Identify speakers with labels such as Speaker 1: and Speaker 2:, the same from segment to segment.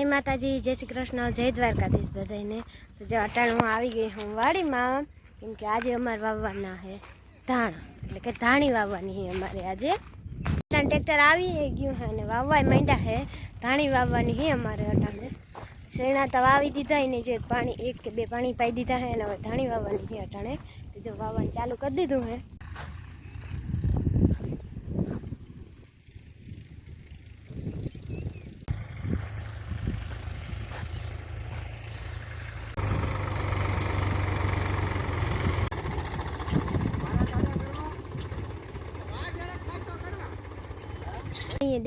Speaker 1: જય માતાજી, જય શ્રી કૃષ્ણ, જય દ્વારકાધીશ બધાને તો જો અટાણ હું આવી ગઈ હું વાડીમાં, કેમ કે આજે અમારે વાવવાના છે ધાણા. એટલે કે ધાણી વાવવાની છે અમારે આજે. અટાણ ટ્રેક્ટર આવી ગયું છે અને વાવવાય માંડ્યા છે. ધાણી વાવવાની છે અમારે અટાણે. શેણા તો વાવી દીધા એને જો એક પાણી, એક કે બે પાણી પાઈ દીધા છે અને હવે ધાણી વાવવાની છે અટાણે. તો જો વાવવાનું ચાલુ કરી દીધું છે.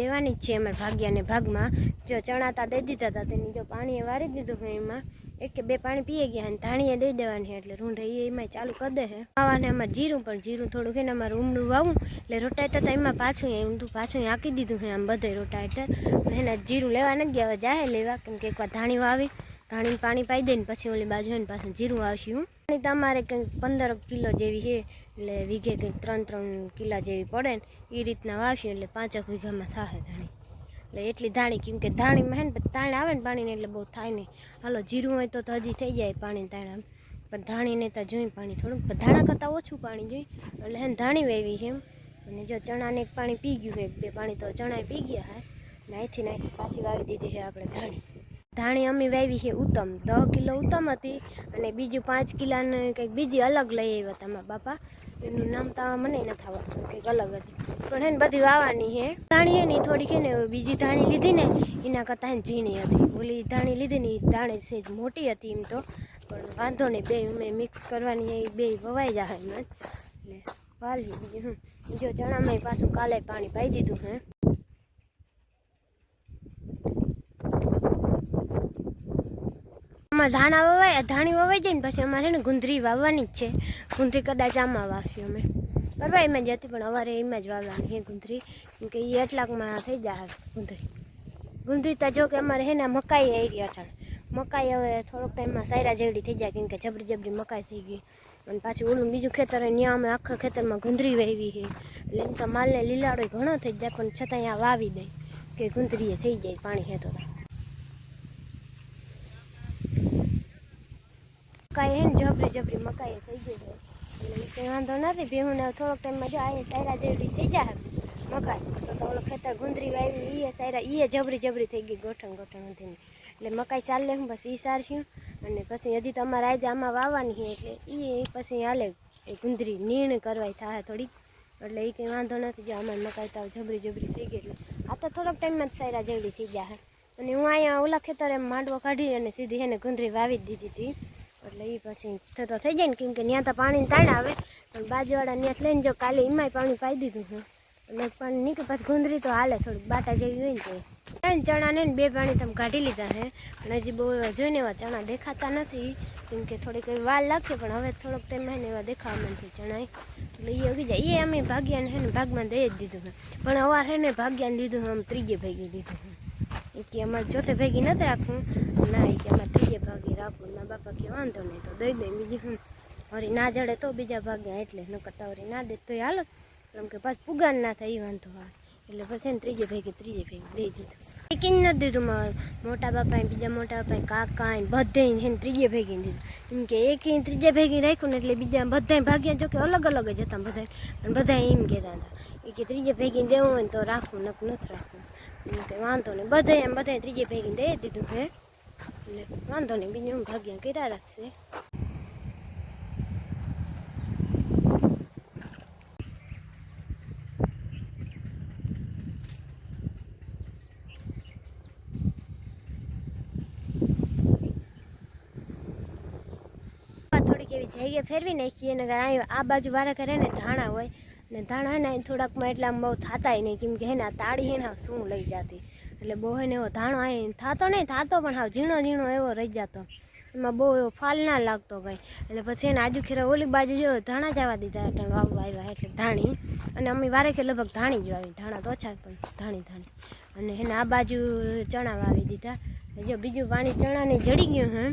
Speaker 1: દેવાની જ છે અમારે ભાગ્યાને ભાગમાં. જો ચણાતા દઈ દીધા હતા તેની જો પાણીએ વારી દીધું હોય એમાં. એક કે બે પાણી પીએ ગયા અને ધાણીએ દઈ દેવાની એટલે રૂંઢે એ એમાં ચાલુ કરી દે છે. ખાવાને અમારે જીરું, પણ જીરું થોડુંક એને અમારે ઊંડું વાવું. એટલે રોટાઈટર એમાં પાછું ઊંધું પાછું આંકી દીધું છે, આમ બધે રોટાઈટર. એના જીરું લેવા નથી ગયા, હવે જાહે લેવા, કેમ કે એકવાર ધાણી વાવી. ધાણીને પાણી પાઈ દઈને પછી ઓલી બાજુ ને પાછું જીરું આવશે હું પાણી તમારે કંઈક પંદર કિલો જેવી છે, એટલે વીઘે કંઈક ત્રણ ત્રણ કિલા જેવી પડે ને એ રીતના વાવશું, એટલે પાંચેક વીઘામાં થાય ધાણી. એટલે એટલી ધાણી, કેમ કે ધાણીમાં હે ને તાણ આવે ને પાણીને એટલે બહુ થાય નહીં. હાલો, જીરું હોય તો હજી થઈ જાય પાણી તાણ પણ ધાણીને તો જોઈ પાણી થોડુંક ધાણા કરતાં ઓછું પાણી જોઈ. એટલે હે ધાણી વેવી છે એમ. અને જો ચણાને એક પાણી પી ગયું એક બે પાણી તો ચણા પી ગયા હા. નાહીથી નાખી પાછી વાવી દીધી છે આપણે ધાણી. ધાણી અમે વાવી છે ઉત્તમ. દસ કિલો ઉત્તમ હતી અને બીજું પાંચ કિલાને કંઈક બીજી અલગ લઈ આવ્યા હતા મારા બાપા. એનું નામ તો મને નથી આવડતું, કંઈક અલગ હતી. પણ એને બધી વાવવાની છે. ધાણી એની થોડીક છે ને બીજી ધાણી લીધી ને, એના કરતાં એને ઝીણી હતી. ઓલી ધાણી લીધી ને એ ધાણી સેજ મોટી હતી એમ તો. પણ વાંધો નહીં, બે અમે મિક્સ કરવાની એ બે વવાઈ જાય એમ. એટલે વાલી બીજું જો ચણામાં પાછું કાલે પાણી પાઈ દીધું હે આમાં ધાણા વવાય, ધાણી વવાઈ જાય ને પછી અમારે ને ગુંદરી વાવવાની જ છે. ગુંદરી કદાચ આમાં વાવશું અમે. પરવા એમાં જ હતી, પણ અમારે એમાં જ વાવવાની છે ગુંદરી. કેમ કે એ એટલાકમાં થઈ જાય ગુંદરી. ગુંદરી તો જો કે અમારે છે ને મકાઈ એરિયા અઠાણ મકાઈ હવે થોડોક ટાઈમમાં સાયરા જેવડી થઈ જાય, કેમ કે જબરી જબરી મકાઈ થઈ ગઈ. અને પાછું ઓલું બીજું ખેતર ત્યાં અમે આખા ખેતરમાં ગુંદરી વાવી છે. એટલે એમ તો માલને લીલાડો ઘણો થઈ જાય, પણ છતાં અહીંયા વાવી દે, કે ગુંદરીએ થઈ જાય પાણી હેતો મકાઈ હે ને જબરી જબરી મકાઈ થઈ ગઈ છે. એટલે કંઈ વાંધો નથી ભેહુને થોડોક ટાઈમમાં જો આ સાયરા જેવડી થઈ જાય મકાઈ. તો તો ઓલો ખેતર ગુંદરી વાવી એ સાયરા એ જબરી જબરી થઈ ગઈ ગોઠણ ગોઠણ હતી એટલે મકાઈ ચાલે હું બસ એ સારશું અને પછી હજી તમારે આજે આમાં વાવવાની છે એટલે એ પછી હાલે એ ગુંદરી નીણ કરવાય થાય થોડીક. એટલે એ કંઈ વાંધો નથી, જો અમારે મકાઈ તો જબરી જબરી થઈ ગઈ એટલે. આ તો થોડોક ટાઈમમાં જ સાયરા જેવડી થઈ જાય અને હું અહીંયા ઓલા ખેતરે માંડવો કાઢી અને સીધી એને ગુંદરી વાવી દીધી હતી. એટલે એ પછી થતો થઈ જાય ને કેમ કે ત્યાં તો પાણી તાળ આવે. પણ બાજુવાળા ત્યાં લઈને જો કાલે એમાંય પાણી પાઈ દીધું હું એટલે પાણી નીકળે પછી ગુંદરી તો હાલે, થોડીક બાટા જેવી હોય ને તો. ચણા ને બે પાણી તમે કાઢી લીધા છે. પણ હજી બહુ એવા જોઈને એવા ચણા દેખાતા નથી. કેમ કે થોડીક એવી વાર લાગશે, પણ હવે થોડોક તેમ હે ને એવા દેખાવા નથી ચણા એટલે એ ઉગી જાય. એ અમે ભાગ્યાને હે ને ભાગમાં દઈ જ દીધું છે. પણ અવાર હે ને ભાગ્યાને દીધું આમ ત્રીજે ભાગી દીધું છે. એ કે અમારે ચોથે ભેગી નથી રાખવું. ના, એ કે અમારે ત્રીજે ભાગે રાખવું. ના બાપા કે વાંધો નહીં તો દઈ દઈ બીજી હું વળી ના જડે તો બીજા ભાગ્યા એટલે. ન કરતા વળી ના દે તો હાલો. એમ કે પાછું પુગાન ના થાય, એ વાંધો આવે. એટલે પછી એને ત્રીજે ભેગી ત્રીજે ભેગી દઈ દીધું. કિન નથી દીધું મારું. મોટા બાપાએ બીજા મોટા બાપાએ કાકા બધે એને ત્રીજે ભેગી દીધું. કેમ કે એક ત્રીજે ભેગી રાખ્યું ને એટલે બીજા બધા ભાગ્યા જો કે અલગ અલગ જ હતા બધા પણ બધા એમ કહેતા હતા. એ કે ત્રીજે ભેગી દેવું હોય તો રાખવું નક નથી રાખવું. એમ વાંધો નહીં. બધા એમ બધા ત્રીજે ભેગી દઈ દીધું હે. એટલે વાંધો નહીં, બીજું ભાગ્યા કર્યા રાખશે. થોડીક એવી જગ્યા ફેરવી નાખીએ અહીં આ બાજુ વારા કરે ને ધાણા હોય. ને ધાણા ને થોડાકમાં એટલે આમ બહુ થતાય નહીં, કેમ કે હે તાળી હે શું લઈ જતી? એટલે બહુ હે ને એવો ધાણો અહીં થતો નહીં, થતો પણ હાવ ઝીણો ઝીણો એવો રહી જતો. એમાં બહુ એવો ફાલ ના લાગતો કંઈ. એટલે પછી એને આજુ ખેરા ઓલી બાજુ જો ધાણા જવા દીધા, એટલે વાવવા આવ્યા, એટલે ધાણી. અને અમે વારે કે લગભગ ધાણી જ વાવી, ધાણા તો ઓછા પણ ધાણી ધાણી. અને એને આ બાજુ ચણા વાવી દીધા. જો બીજું પાણી ચણાને જડી ગયું હે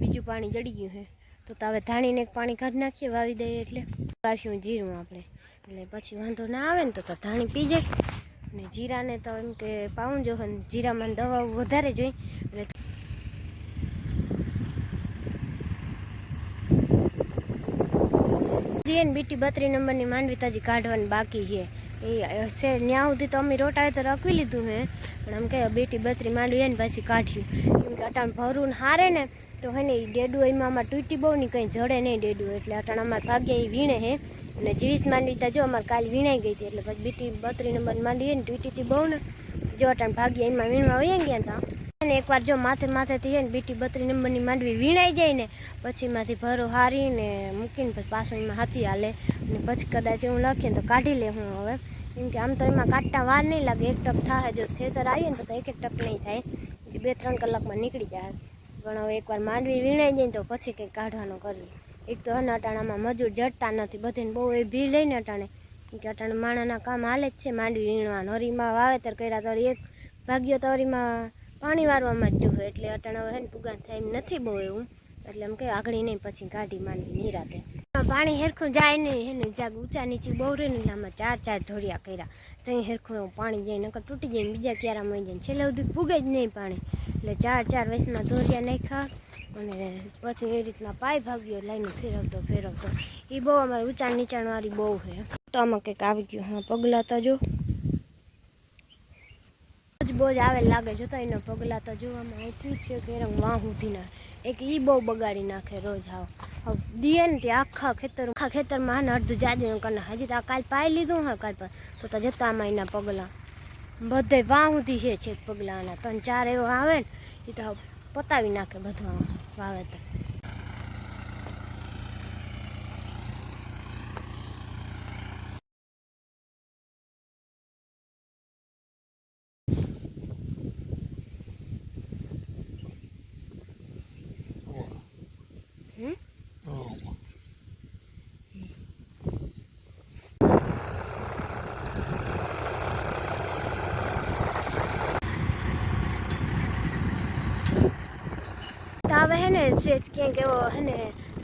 Speaker 1: બીજું પાણી જડી ગયું છે તો હવે ધાણીને એક પાણી કાઢી નાખીએ, વાવી દઈએ એટલે વાવ્યું જીરું આપણે. એટલે પછી વાંધો ના આવે ને તો ધાણી પી જાય. અને જીરાને તો એમ કે પાવું જો જીરામાં દવા વધારે જોઈ એટલે જે ને બીટી બત્રી નંબરની માંડવી તાજી કાઢવાની બાકી છે. એ છે ત્યાં સુધી તો અમે રોટાવે તો રખવી લીધું હે. પણ આમ કે બેટી બત્રી માંડવી એને પછી કાઢ્યું કેમ કે અટાણ ભરું હારે ને તો હે ને એ ડેડું એમાં અમારે તૂટી બહુ નહીં કંઈ જડે નહીં ડેડું. એટલે અટાણ અમારે ભાગ્ય એ વીણે હે. અને જીવીસ માંડવી તો જો અમારે કાલે વીણાઈ ગઈ હતી. એટલે પછી બીટી બત્રી નંબર માંડવી ને તૂટીથી બહુ ને. જો અટાણ ભાગ્ય એમાં વીણવા વહી ગયા હતા અને એકવાર જો માથે માથેથી છે ને બીટી બત્રી નંબરની માંડવી વીણાઈ જાય ને, પછી એમાંથી ભરો હારીને મૂકીને પછી પાછું એમાં હાથી હાલે. અને પછી કદાચ હું લખીએ ને તો કાઢી લે હું હવે. કેમ કે આમ તો એમાં કાઢતા વાર નહીં લાગે. એક ટક થાય જો થેસર આવીએ ને તો એક એક ટપ નહીં થાય. બે ત્રણ કલાકમાં નીકળી જાય. પણ હવે એકવાર માંડવી વીણાઈ જાય તો પછી કંઈક કાઢવાનું કરીએ. એક તો અટાણામાં મજૂર જડતા નથી, બધાને બહુ એ ભીડ લઈને અટાણે. કે અટાણે માણાના કામ હાલે જ છે, માંડવી વીણવાનું. હરીમાં વાવેતર કર્યા તો એક ભાગ્યો તો હરીમાં પાણી વારવામાં જ જોવે એટલે અટાણે હવે ને પુગાન થાય એમ નથી બહુ એવું. એટલે એમ કે આગળ નહીં, પછી કાઢી માંડવી નિરાતે પાણી હેરખું જાય નહીં એને જાગ ઊંચા નીચે બહુ રહે આમાં ચાર ચાર ધોરિયા કર્યા. ત્યાં હેરખું પાણી જાય, નકર તૂટી જાય બીજા ક્યારા મળી જાય છેલ્લે સુધી પૂગે જ નહીં પાણી. એટલે ચાર ચાર વયસમાં ધોરિયા નાખ્યા અને પછી એ રીતના પાય ભાગ્યો, લાઈને ફેરવતો ફેરવતો. એ બહુ અમારે ઊંચા નીચાણવાળી બહુ છે. તો આમાં કંઈક આવી ગયું. હા પગલાં તો જો બોજ આવે લાગે જો તો એના પગલાં તો જોવામાં જ છે કે રંગ વાહ ના એક ઈ બહુ બગાડી નાખે રોજ હાવ. દીએ ને તે આખા ખેતર, આખા ખેતરમાં ને અડધું જાજે કરે હજી તો કાલ પાઈ લીધું હા કાલ પર તો તો જતા એના પગલાં. બધે વાહુથી છે પગલાં ત્રણ ચાર એવો આવે ને એ તો પતાવી નાખે બધું વાવેતર હમ તો ને ક્યાંક એવો હે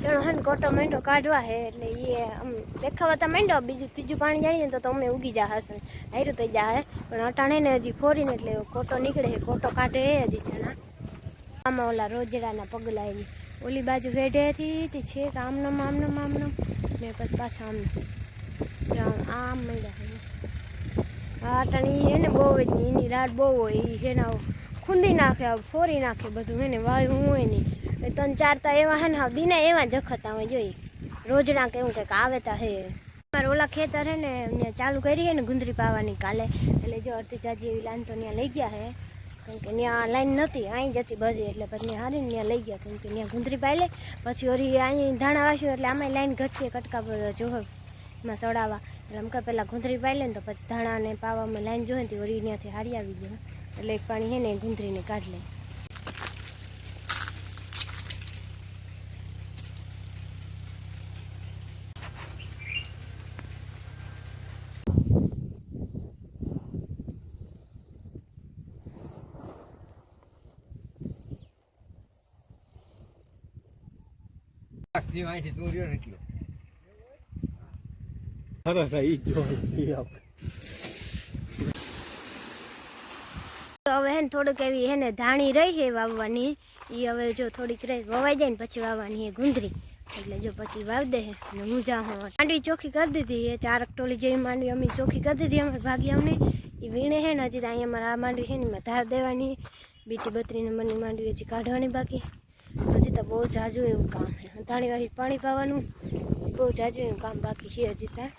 Speaker 1: જણો હે ને માંડો કાઢવા હે એટલે એ આમ દેખાવા તો બીજું ત્રીજું પાણી જાણીએ તો અમે ઉગી જા હશે. હાર્યું થઈ જા પણ અટાણે ને હજી ફોરીને એટલે કોટો નીકળે હે કોટો કાઢે હજી જણા આમાં ઓલા રોજડાના પગલા એની. ઓલી બાજુ વેઢેથી તે છે કે આમનો આમનમ ને પછી પાછા આમ આમ મળ્યા હે. અટાણી હે બહુ જ એની રાડ બહુ હોય એ હે ને ખૂંદી નાખે ફોરી નાખે બધું એને વાયુ હોય નહીં ત્રણ ચાર તો એવા હે ને, હાવ દિને એવા જખતા હોય, જોઈ. રોજના કેવું કંઈક આવે તા હે. મારે ઓલા ખેતર હે ને, ત્યાં ચાલુ કરી ને ગુંદરી પાવાની કાલે. એટલે જો અડધી જાજી એવી લાઈન તો ત્યાં લઈ ગયા હે. કેમ કે ત્યાં લાઈન નહોતી અહીં જતી બધી, એટલે પછી હારીને ત્યાં લઈ ગયા, કેમ કે ત્યાં ગુંદરી પાઈ લે પછી ઓરી અહીં ધાણા વાસ્યું, એટલે આમાં લાઈન ઘટીએ કટકા જોવે એમાં સડાવવા એટલે અમકા પહેલાં ગુંદરી પાઈ લે ને તો પછી ધાણાને પાવામાં લાઈન જોઈએ ને ઓરી ત્યાંથી હારી આવી ગયો. એટલે એક પાણી હે ને ગુંદરીને કાઢી લે.
Speaker 2: જે અહીંથી તું રહ્યો એટલો
Speaker 3: સરસ જ
Speaker 1: હવે હેને થોડુંક એવી હેને ધાણી રહી છે વાવવાની. એ હવે જો થોડીક રહી વવાઈ જાય ને પછી વાવવાની એ ગુંદરી. એટલે જો પછી વાવ દે હે અને હું જા હું માંડવી ચોખ્ખી કરી દીધી એ ચારક ટોલી જેવી માંડવી અમે ચોખ્ખી કરી દીધી અમારે ભાગી અમને એ વીણે હે ને હજી તો અહીંયા અમારે આ માંડવી છે ને એમાં ધાર દેવાની. બીટી બત્રી નંબરની માંડવી હજી કાઢવાની બાકી. હજી તો બહુ જાજુ એવું કામ છે. ધાણી વાળી પાણી પાવાનું. બહુ જાજુ કામ બાકી છે હજી ત્યાં.